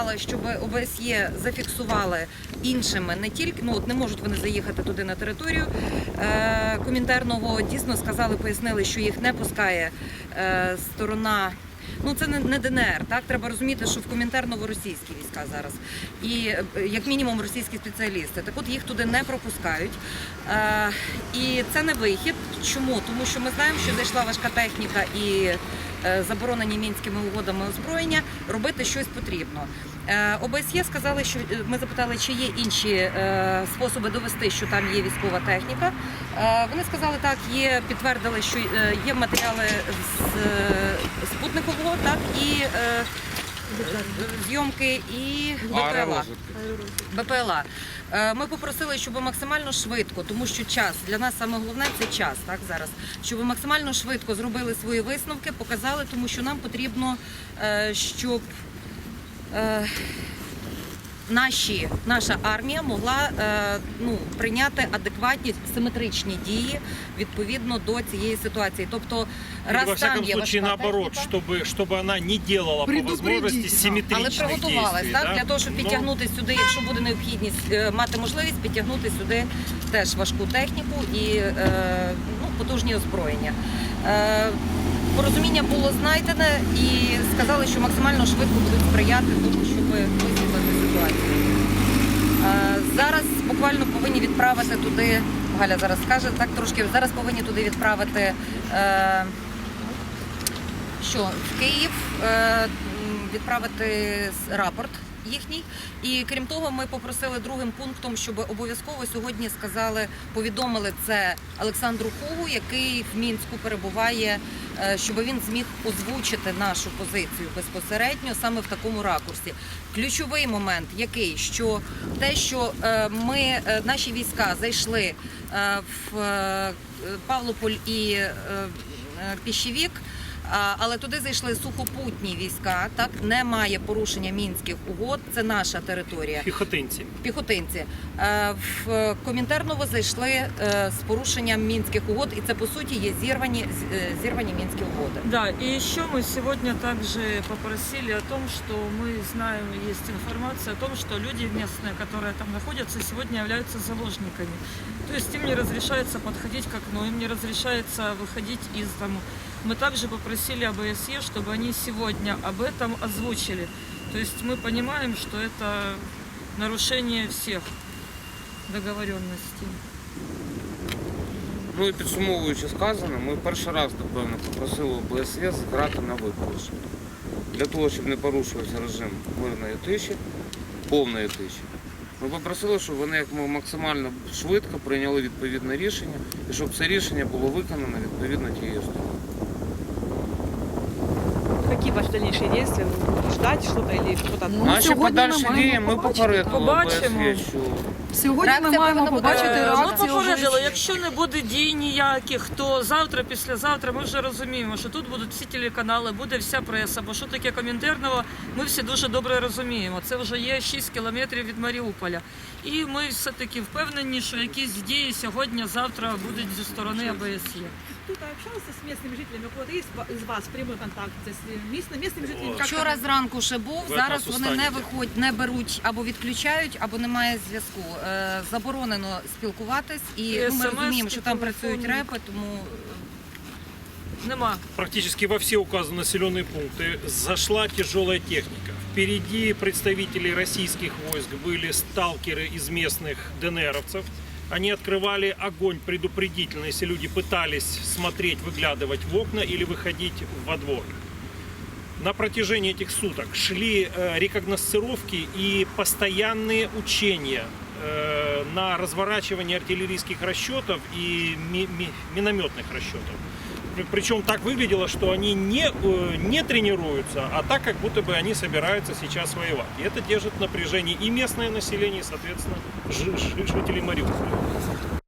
вимагали, щоб ОБСЄ зафіксували іншими не тільки ну от не можуть вони заїхати туди на територію е, комінтерного. Дійсно сказали, пояснили, що їх не пускає е, сторона. Ну це не, ДНР, так треба розуміти, що в Комінтерново російські війська зараз, і е, як мінімум російські спеціалісти. Так от їх туди не пропускають. Е, і це не вихід. Чому? Тому що ми знаємо, що зайшла важка техніка і заборонені мінськими угодами озброєння. Робити щось потрібно. Е, ОБСЄ сказали, що е, ми запитали, чи є інші е, способи довести, що там є військова техніка. Е, Вони сказали, так, є, підтвердили, що е, є матеріали з е, спутникового, так і е, зйомки і БПЛА. БПЛА. Е, Ми попросили, щоб максимально швидко, тому що час для нас саме головне це час, так зараз, щоб максимально швидко зробили свої висновки, показали, тому що нам потрібно, е, щоб е, наші, наша армія могла е, ну, прийняти адекватні симетричні дії відповідно до цієї ситуації. Тобто, раз Или, во всяком там є случае, важка наоборот, техніка, чтобы, чтобы она не делала по Предупредить, возможности да. але симметричных приготувалась действий. так да? для того, щоб Ну, підтягнути сюди, якщо буде необхідність е, мати можливість підтягнути сюди теж важку техніку і е, ну, потужні озброєння. Е, порозуміння було знайдене і сказали, що максимально швидко будуть сприяти тому, щоб висвітлити ситуацію. Е, Зараз буквально повинні відправити туди. Галя зараз скаже так трошки. Зараз повинні туди відправити е, що в Київ е, відправити рапорт їхній. І крім того, ми попросили другим пунктом, щоб обов'язково сьогодні сказали, повідомили це Олександру Хугу, який в мінську перебуває, е, щоб він зміг озвучити нашу позицію безпосередньо саме в такому ракурсі. Ключовий момент, який що те, що е, ми е, наші війська зайшли в Павлополь і Піщевік А, Але туди зайшли сухопутні війська. Так немає порушення мінських угод. Це наша територія. Пехотинцы. Піхотинці Е, в Комінтерново зайшли е, з порушенням мінських угод, і це по суті є зірвані з- е, зірвані мінські угоди. Да, и еще мы сегодня также попросили о том, что мы знаем, есть информация о том, что люди местные, которые там находятся, сегодня являются заложниками. То есть им не разрешается подходить к окну, им не разрешается выходить из дому. Мы также попросили ОБСЕ, чтобы они сегодня об этом озвучили. То есть мы понимаем, что это нарушение всех договоренностей. Ну і підсумовуючи сказане, ми перший раз, напевно, попросили ОБСЄ зграти на випередження. Для того, щоб не порушувався режим мирної тиші, повної тиші. Ми попросили, щоб вони як мо- максимально швидко прийняли відповідне рішення і щоб це рішення було виконано відповідно тією стороною. Какие ж? Вы будете ждать что-то или что-то? Ну, Наші сьогодні ми подальші маємо дії ми побачити. попередили Побачимо. ОБСЄ, що Сьогодні ми Реакція маємо повинна бути, побачити е, Е, Ми реакцію. попередили, ОБСЄ. якщо не буде дій ніяких, то завтра, післязавтра ми вже розуміємо, що тут будуть всі телеканали, буде вся преса. Бо що таке Комінтерново, ми всі дуже добре розуміємо. Це вже є 6 кілометрів від Маріуполя. І ми все-таки впевнені, що якісь дії сьогодні-завтра будуть зі сторони ОБСЄ. Кто-то общался с местными жителями? У кого-то есть из вас прямой контакт с местными, местными жителями? Как Вчора зранку ще був. Ви Зараз нас вони не устанете. виходять, не беруть або відключають, або немає зв'язку. Е, Заборонено спілкуватись, і І ну, ми SMS, розуміємо, що там телефон. працюють репи, тому Нема. Практически во все указанные населенные пункты зашла тяжелая техника. Впереди представители российских войск были сталкеры из местных ДНРовцев. Они открывали огонь предупредительно, если люди пытались смотреть, выглядывать в окна или выходить во двор. На протяжении этих суток шли э, рекогносцировки и постоянные учения э, на разворачивание артиллерийских расчетов и ми- ми- минометных расчетов. При- Причем так выглядело, что они не, э, не тренируются, а так, как будто бы они собираются сейчас воевать. И это держит в напряжении и местное население, и, соответственно, жи- жи- жителей Мариуполя.